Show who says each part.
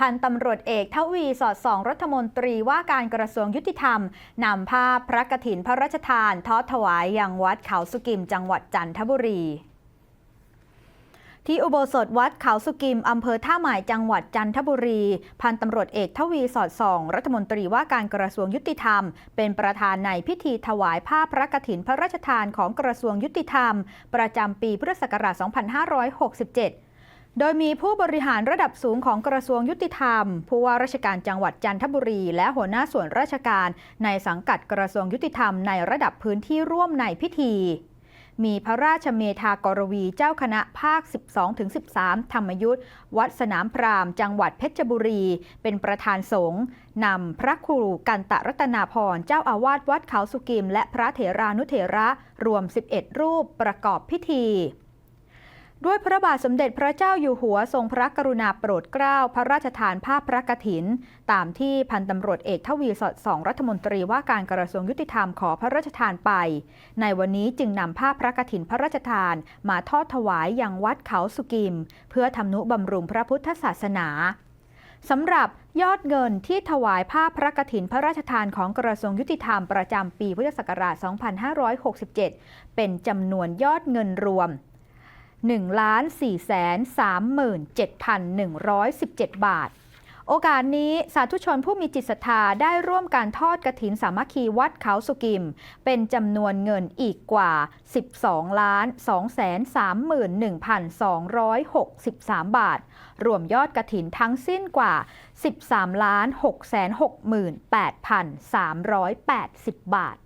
Speaker 1: พันตำรวจเอกทวีสอดส่องรัฐมนตรีว่าการกระทรวงยุติธรรมนำภาพพระกฐินพระราชทานทอดถวายยังวัดเขาสุกิมจังหวัดจันทบุรีที่อุโบสถวัดเขาสุกิม อำเภอท่าหม่จังหวัดจันทบุรี พันตำรวจเอกทวีสอดส่อง รัฐมนตรีว่าการกระทรวงยุติธรรม เป็นประธานในพิธีถวายผ้าพระกฐินพระราชทานของกระทรวงยุติธรรม ประจำปีพุทธศักราช 2567 โดยมีผู้บริหารระดับสูงของกระทรวงยุติธรรม ผู้ว่าราชการจังหวัดจันทบุรี และหัวหน้าส่วนราชการในสังกัดกระทรวงยุติธรรมในระดับพื้นที่ร่วมในพิธี มีพระราชเมธากรวีเจ้าคณะภาค 12-13 ธรรมยุทธ์วัดสนามพรามจังหวัดเพชรบุรี เป็นประธานสงฆ์นำพระครูกันตะรัตนาพรเจ้าอาวาสวัดเขาสุกิม และพระเถรานุเถระรวม 11 รูปประกอบพิธี ด้วยพระบาทสมเด็จพระเจ้าอยู่หัวทรงพระกรุณาโปรดเกล้าพระราชทานภาพพระกฐิน ตามที่พันตำรวจเอกทวีสอดสองรัฐมนตรีว่าการกระทรวงยุติธรรมขอพระราชทานไป ในวันนี้จึงนำภาพพระกฐินพระราชทานมาทอดถวายยังวัดเขาสุกิม เพื่อทำนุบำรุงพระพุทธศาสนาสำหรับยอดเงินที่ถวายภาพพระกฐินพระราชทานของกระทรวงยุติธรรมประจำปีพุทธศักราช 2567 เป็นจำนวนยอดเงินรวม 1,437,117 บาท โอกาสนี้สาธุชนผู้มีจิตศรัทธาได้ร่วมการทอดกระถินสามัคคีวัดเขาสุกิม เป็นจำนวนเงินอีกกว่า 12ล้าน231,263 บาท รวมยอดกระถินทั้งสิ้นกว่า 13ล้าน668,380 บาท